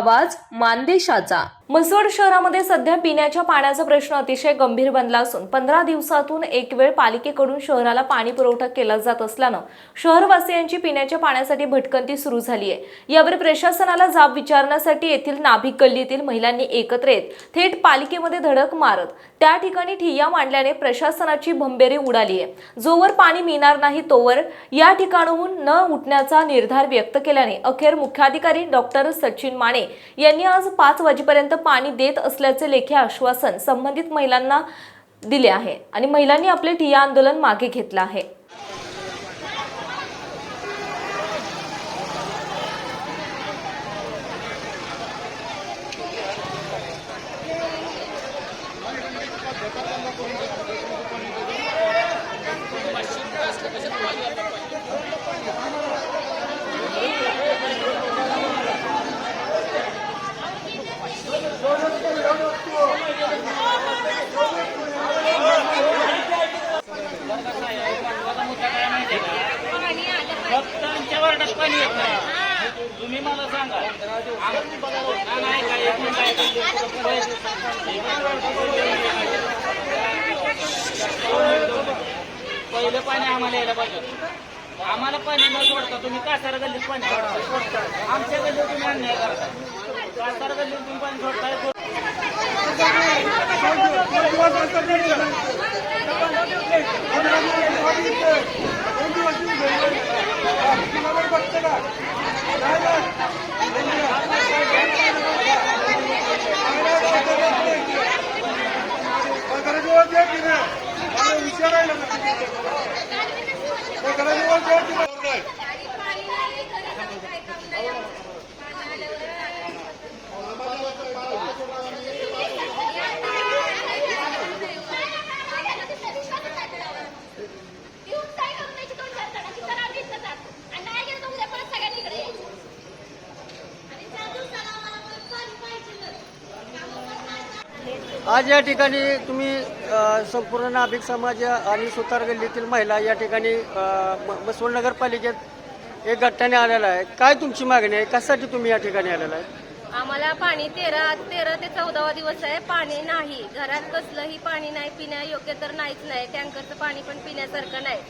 आवाज मानदेशाचा. म्हसवड शहरामध्ये सध्या पिण्याच्या पाण्याचा प्रश्न अतिशय गंभीर बनला असून पंधरा दिवसातून एक वेळ पालिकेकडून शहराला पाणी पुरवठा केला जात असल्यानं शहरवासियांची पिण्याच्या पाण्यासाठी भटकंती सुरू झाली आहे यावर प्रशासनाला जाब विचारण्यासाठी येथील नाभिक गल्लीतील महिलांनी एकत्र येत थेट पालिकेमध्ये धडक मारत त्या ठिकाणी ठिय्या मांडल्याने प्रशासनाची भंबेरी उडाली आहे जोवर पाणी मिळणार नाही तोवर या ठिकाणाहून न उठण्याचा निर्धार व्यक्त केल्याने अखेर मुख्याधिकारी डॉक्टर सचिन माने यांनी आज पाच वाजेपर्यंत पाणी देत असल्याचे लेखी आश्वासन संबंधित महिलांना दिले आहे आणि महिलांनी आपले ठिय्या आंदोलन मागे घेतलं आहे. तुमच्यावर आमच्या येत. नाही तुम्ही मला सांगा. नाही काय एक मिनिट पहिलं पाणी आम्हाला यायला पाहिजे आम्हाला पाणी न सोडता तुम्ही कासार गल्लीत पाणी सोडता. आमच्या गल्लीत तुम्ही अन्याय करता. कासार गल्लीत तुम्ही पाणी सोडताय विचारायला आज या ठिकाणी तुम्ही संपूर्ण नाभिक समाज आणि सुतार गल्लीतील महिला या ठिकाणी अ, मसवड नगरपालिकेत एक गट्ट्याने आलेला आहे. काय तुमची मागणी आहे? कशासाठी तुम्ही या ठिकाणी आलेला आहे? आम्हाला पाणी तेरा तेरा ते चौदावा दिवस आहे. पाणी नाही. घरात कसलंही पाणी नाही पिण्यायोग्य तर नाहीच नाही. टँकरचं पाणी पण पिण्यासारखं नाही.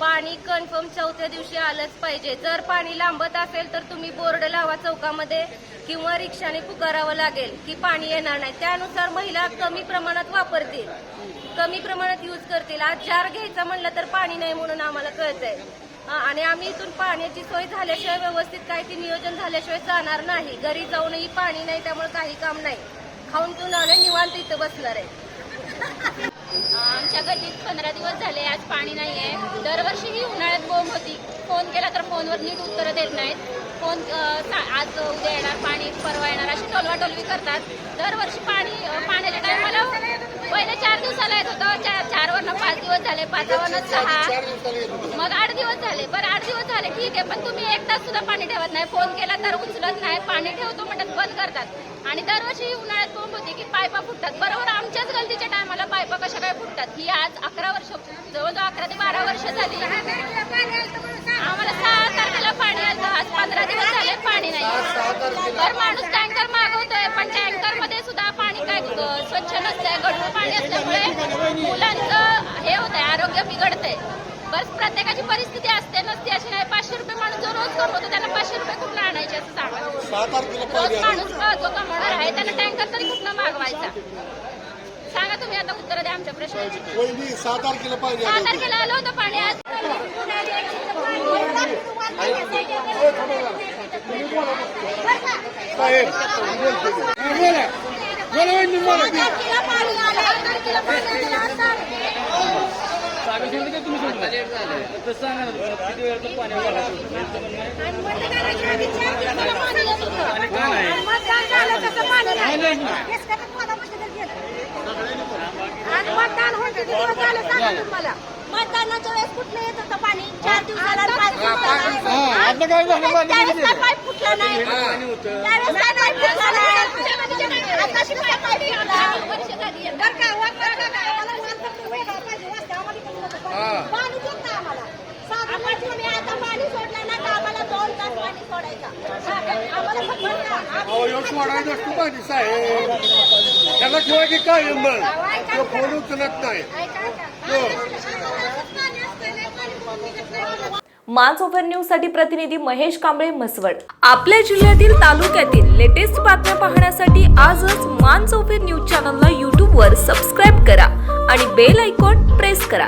पाणी कन्फर्म चौथ्या दिवशी आलंच पाहिजे. जर पाणी लांबत असेल तर तुम्ही बोर्ड लावा चौकामध्ये किंवा रिक्षाने पुकारावं लागेल की पाणी येणार नाही. त्यानुसार महिला कमी प्रमाणात वापरतील. कमी प्रमाणात यूज करतील. आज जार घ्यायचा म्हणलं तर पाणी नाही म्हणून आम्हाला कळतंय. आणि आम्ही इथून पाण्याची सोय झाल्याशिवाय व्यवस्थित काही ती नियोजन झाल्याशिवाय जाणार नाही. घरी जाऊनही पाणी नाही त्यामुळे काही काम नाही. खाऊन पिऊन आले निवांत इथं बसणार आहे. आमच्या गल्लीत पंधरा दिवस झाले आज पाणी नाही आहे दरवर्षी ही उन्हाळ्यात बोंब होती. फोन केला तर फोनवर नीट उत्तरं देत नाहीत. फोन आज उद्या येणार पाणी परवा येणार अशी टोलवाटोलवी करतात. दरवर्षी पाणी पाण्याच्या टायमाला पहिले चार दिवसाला येत होतं. चार चारवरनं पाच दिवस झाले पाचावरनं सहा. मग आठ दिवस झाले. बरं आठ दिवस झाले. ठीक आहे पण तुम्ही एक तास सुद्धा पाणी ठेवत नाही. फोन केला तर उचलत नाही. पाणी ठेवतो म्हणतात बंद करतात. आणि दरवर्षी उन्हाळ्यात बोंब होती की पायपा फुटतात. बरोबर आमच्याच गलतीच्या टायमाला पायपा कशा काय फुटतात? ही आज अकरा वर्ष जवळजवळ अकरा ते बारा वर्ष झाली. आम्हाला सहा तारखेला पाणी आलं आज पंधरा दिवस झाले पाणी नाही. तर माणूस टँकर मागवतोय पण टँकरमध्ये सुद्धा स्वच्छ नसतंय गढूळ पाणी असल्यामुळे मुलांचं हे होतंय आरोग्य बिघडतंय. बस प्रत्येकाची परिस्थिती असते नसते अशी नाही. पाचशे रुपये माणूस जो रोज करतो त्यांना पाचशे रुपये कुठून आणायचे असं सांगा रोज माणूस जो कमवणार आहे त्यांना टँकर तरी कुठनं मागवायचा? सांगा तुम्ही आता उत्तर द्या आमच्या प्रश्नाची. सहा तारखेला पाहिजे सहा तारखेला आलं होतं पाणी आज साहेब बोला वहिनी, बोला तर सांगा तुम्हाला. मतदानाच्या वेळेस कुठलं येत होतं पाणी? चार दिवसाला पाच हा, आता काय झालं? पाईप फुटला नाही. त्यावेळेस काय पाईप फुटला नाही. सोडायचं असतो पाहिजे साहेब. त्याला ठेवा की काय नंबर तो फोन उचलत नाही. मांस ओव्हर न्यूजसाठी प्रतिनिधी महेश कांबळे म्हसवड. आपल्या जिल्ह्यातील तालुक्यातील लेटेस्ट बातम्या पाहण्यासाठी आजच मानस ओव्हर न्यूज चॅनलला यूट्यूबवर सबस्क्राईब करा आणि बेल आयकॉन प्रेस करा.